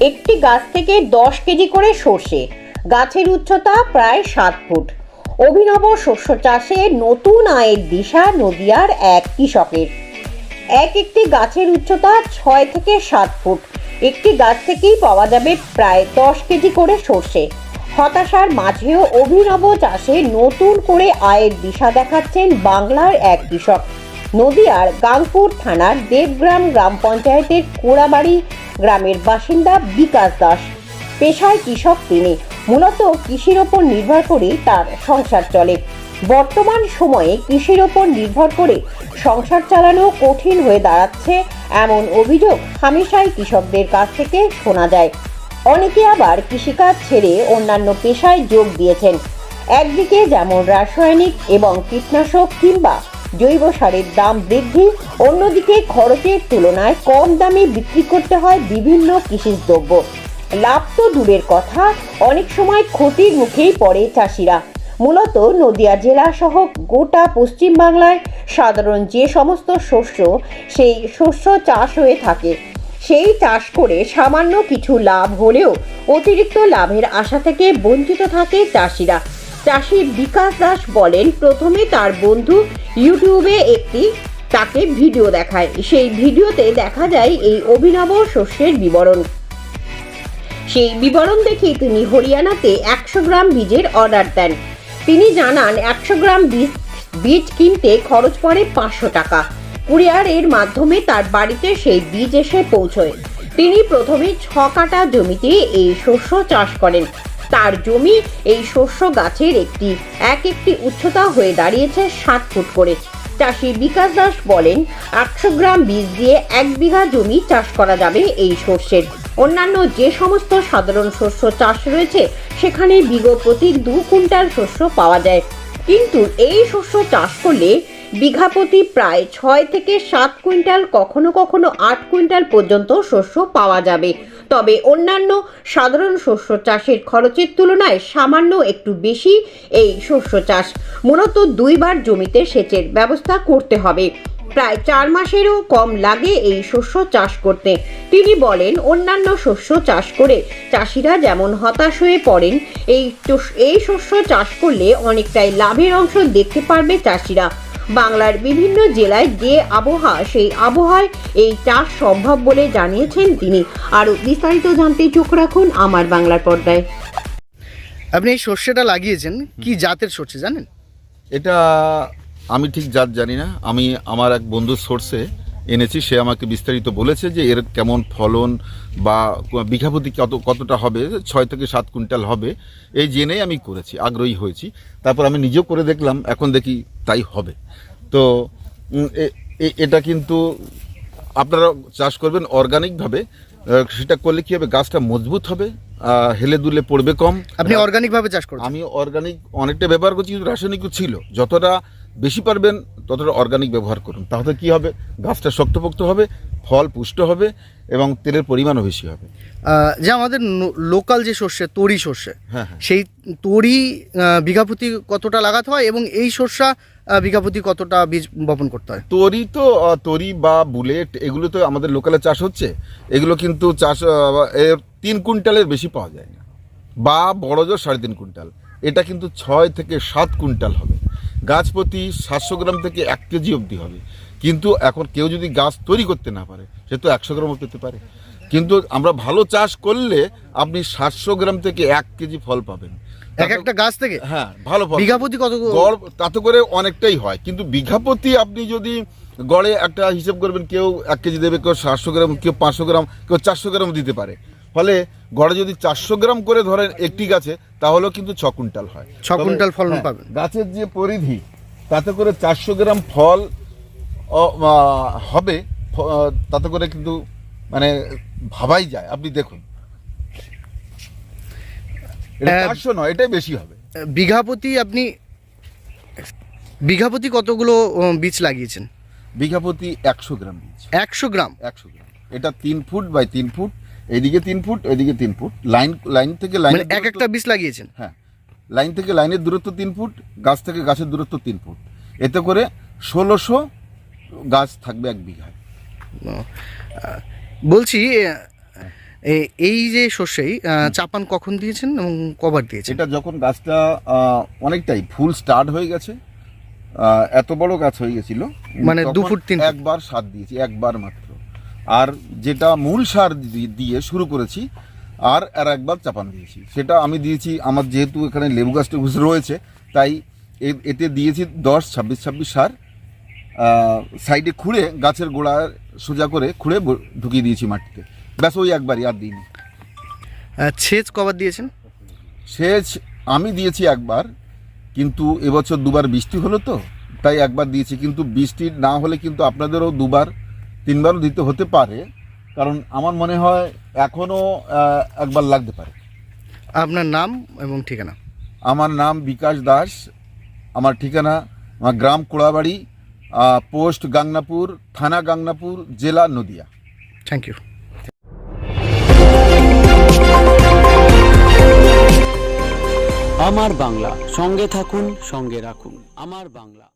একটি গাছ থেকে দশ কেজি করে সর্ষে। গাছের উচ্চতা প্রায় সাত ফুট। অভিনব শস্য চাষে নতুন আয়ের দিশা নদিয়ার এক কৃষকের। এক একটি গাছের উচ্চতা ছয় থেকে সাত ফুট। একটি গাছ থেকেই পাওয়া যাবে প্রায় দশ কেজি করে সর্ষে। হতাশার মাঝেও অভিনব চাষে নতুন করে আয়ের দিশা দেখাচ্ছেন বাংলার এক কৃষক। নদিয়ার গাংপুর থানার দেবগ্রাম গ্রাম পঞ্চায়েতের কোড়াবাড়ি গ্রামের বাসিন্দা বিকাশ দাস। পেশায় কৃষক তিনি। মূলত কৃষির ওপর নির্ভর করেই তার সংসার চলে। বর্তমান সময়ে কৃষির ওপর নির্ভর করে সংসার চালানো কঠিন হয়ে দাঁড়াচ্ছে এমন অভিযোগ হামেশাই কৃষকদের কাছ থেকে শোনা যায়। অনেকে আবার কৃষিকাজ ছেড়ে অন্যান্য পেশায় যোগ দিয়েছেন। একদিকে যেমন রাসায়নিক এবং কীটনাশক কিংবা জৈব সারের দাম বৃদ্ধি। অন্যদিকে খরচের তুলনায় কম দামে বিক্রি করতে হয় বিভিন্ন কৃষিজ দ্রব্য লাভ তো দূরের কথা, অনেক সময় ক্ষতির মুখেই পড়ে চাষিরা। মূলত নদিয়া জেলা সহ গোটা পশ্চিমবাংলায় সাধারণ যে সমস্ত শস্য, সেই শস্য চাষ হয়ে থাকে। সেই চাষ করে সামান্য কিছু লাভ হলেও অতিরিক্ত লাভের আশা থেকে বঞ্চিত থাকে চাষিরা। চাষি বিকাশ দাস বলেন, প্রথমে তার বন্ধু ইউটিউবে একটি তাকে ভিডিও দেখায়। সেই ভিডিওতে দেখা যায় এই অভিনব শস্যের বিবরণ। সেই বিবরণ দেখে তিনি হরিয়ানাতে একশো গ্রাম বীজের অর্ডার দেন। তিনি জানান, একশো গ্রাম বীজ বীজ কিনতে খরচ পড়ে পাঁচশো টাকা। কুরিয়ারের মাধ্যমে তার বাড়িতে সেই বীজ এসে পৌঁছয়। তিনি প্রথমে ছ কাটা জমিতে এই শস্য চাষ করেন। তার জমি এই শস্য গাছের একটি, এক একটি উচ্চতা হয়ে দাঁড়িয়েছে সাত ফুট করে। চাষি বিকাশ দাস বলেন, আটশো গ্রাম বীজ দিয়ে এক বিঘা জমি চাষ করা যাবে এই শস্যের অন্যান্য যে সমস্ত সাধারণ শস্য চাষ রয়েছে, সেখানে বিঘ প্রতি দু কুইন্টাল শস্য পাওয়া যায়। কিন্তু এই শস্য চাষ করলে বিঘা প্রতি প্রায় ছয় থেকে সাত কুইন্টাল, কখনো কখনো আট কুইন্টাল পর্যন্ত শস্য পাওয়া যাবে। তবে অন্যান্য সাধারণ শস্য চাষের খরচের তুলনায় সামান্য একটু বেশি এই শস্য চাষ। মূলত দুইবার জমিতে সেচের ব্যবস্থা করতে হবে। প্রায় চার মাসেরও কম লাগে এই শস্য চাষ করতে। তিনি বলেন, অন্যান্য শস্য চাষ করে চাষিরা যেমন হতাশ হয়ে পড়েন, এই এই শস্য চাষ করলে অনেকটাই লাভের অংশ দেখতে পারবে চাষিরা। বাংলার বিভিন্ন জেলায় যে আবহাওয়া সেই আবহাওয়ায় এই চাষ সম্ভব বলে জানিয়েছেন তিনি। আরও বিস্তারিত জানতে চোখ রাখুন আমার বাংলার পর্দায়। আপনি এই সর্ষেটা লাগিয়েছেন কি জাতের সর্ষে জানেন? এটা আমি ঠিক জাত জানি না। আমি আমার এক বন্ধুর সোর্সে এনেছি সে আমাকে বিস্তারিত বলেছে যে এর কেমন ফলন বা বিঘাপতি কত কতটা হবে ছয় থেকে সাত কুইন্টাল হবে এই জেনেই আমি করেছি আগ্রহী হয়েছি। তারপর আমি নিজেও করে দেখলাম এখন দেখি তাই হবে। তো এটা কিন্তু আপনারা চাষ করবেন অর্গানিকভাবে সেটা করলে কী হবে গাছটা মজবুত হবে হেলে দুলে পড়বে কম। আপনি অর্গানিকভাবে চাষ করছেন? আমি অর্গানিক অনেকটা ব্যবহার করছি কিন্তু রাসায়নিকও ছিল। যতটা বেশি পারবেন ততটা অর্গানিক ব্যবহার করুন। তাহলে কি হবে? গাছটা শক্তপোক্ত হবে ফল পুষ্ট হবে এবং তেলের পরিমাণও বেশি হবে। যে আমাদের লোকাল যে শস্য তরি শস্য হ্যাঁ হ্যাঁ। সেই তরি বিঘাপতি কতটা লাগাতে হয় এবং এই শস্যা বিঘাপতি কতটা বীজ বপন করতে হয়? তরি তো তরি বা বুলেট এগুলো তো আমাদের লোকালে চাষ হচ্ছে। এগুলো কিন্তু চাষ এর তিন কুইন্টালের বেশি পাওয়া যায় না। বা বড় জোর সাড়ে তিন কুইন্টাল। এটা কিন্তু ছয় থেকে সাত কুইন্টাল হবে। গাছ প্রতি সাতশো গ্রাম থেকে এক কেজি অবধি হবে। কিন্তু এখন কেউ যদি গাছ তৈরি করতে না পারে সে তো একশো গ্রামও পেতে পারে। কিন্তু আমরা ভালো চাষ করলে আপনি সাতশো গ্রাম থেকে এক কেজি ফল পাবেন। এক একটা গাছ থেকে? হ্যাঁ ভালো ফল। বিঘাপতি কত গড় তাতে করে অনেকটাই হয়। কিন্তু বিঘাপতি আপনি যদি গড়ে একটা হিসেব করবেন কেউ এক কেজি দেবে কেউ সাতশো গ্রাম কেউ পাঁচশো গ্রাম কেউ চারশো গ্রাম দিতে পারে। ফলে গড়ে যদি চারশো গ্রাম করে ধরেন একটি গাছে তাহলেও কিন্তু ছ কুইন্টাল হয়। ছ কুইন্টাল ফলন হ্যাঁ, পাবেন। গাছের যে পরিধি তাতে করে চারশো গ্রাম ফল হবে তাতে করে কিন্তু মানে ভাবাই যায়। আপনি দেখুন। এটা। চারশো নয় এটাই বেশি হবে। বিঘাপতি আপনি বিঘাপতি কতগুলো বীজ লাগিয়েছেন? বিঘাপতি একশো গ্রাম বীজ। একশো গ্রাম? একশো গ্রাম। এটা তিন ফুট বাই তিন ফুট। এদিকে তিন ফুট এদিকে তিন ফুট। লাইন লাইন থেকে লাইন মানে এক একটা বীজ লাগিয়েছেন? হ্যাঁ। লাইন থেকে লাইনের দূরত্ব তিন ফুট গাছ থেকে গাছের দূরত্ব তিন ফুট। এতে করে ষোলোশো গাছ থাকবে এক বিঘায়। বলছি এই যে শস্যেই চাপান কখন দিয়েছেন এবং কবার দিয়েছেন? এটা যখন গাছটা অনেকটাই ফুল স্টার্ট হয়ে গেছে এত বড় গাছ হয়ে গেছিল মানে দু ফুট, তিন একবার সার দিয়েছি একবার মাত্র। আর যেটা মূল সার দিয়ে শুরু করেছি আর আর একবার চাপান দিয়েছি। সেটা আমি দিয়েছি আমার যেহেতু এখানে লেবু গাছটা ঘুষে রয়েছে তাই এ- এতে দিয়েছি দশ ছাব্বিশ ছাব্বিশ সার। সাইডে খুঁড়ে গাছের গোড়া সোজা করে খুঁড়ে ঢুকিয়ে দিয়েছি মাটিতে। ব্যাস ওই একবারই আর দিইনি। সেচ কবার দিয়েছেন? সেচ আমি দিয়েছি একবার কিন্তু এবছর দুবার বৃষ্টি হলো তো তাই একবার দিয়েছি। কিন্তু বৃষ্টি না হলে কিন্তু আপনাদেরও দুবার তিনবারও দিতে হতে পারে কারণ আমার মনে হয় এখনও একবার লাগতে পারে। আপনার নাম এবং ঠিকানা? আমার নাম বিকাশ দাস আমার ঠিকানা আমার গ্রাম কোড়াবাড়ি পোস্ট গাংনাপুর থানা গাংনাপুর জেলা নদিয়া। থ্যাংক ইউ আমার বাংলা সঙ্গে থাকুন সঙ্গে রাখুন। আমার বাংলা।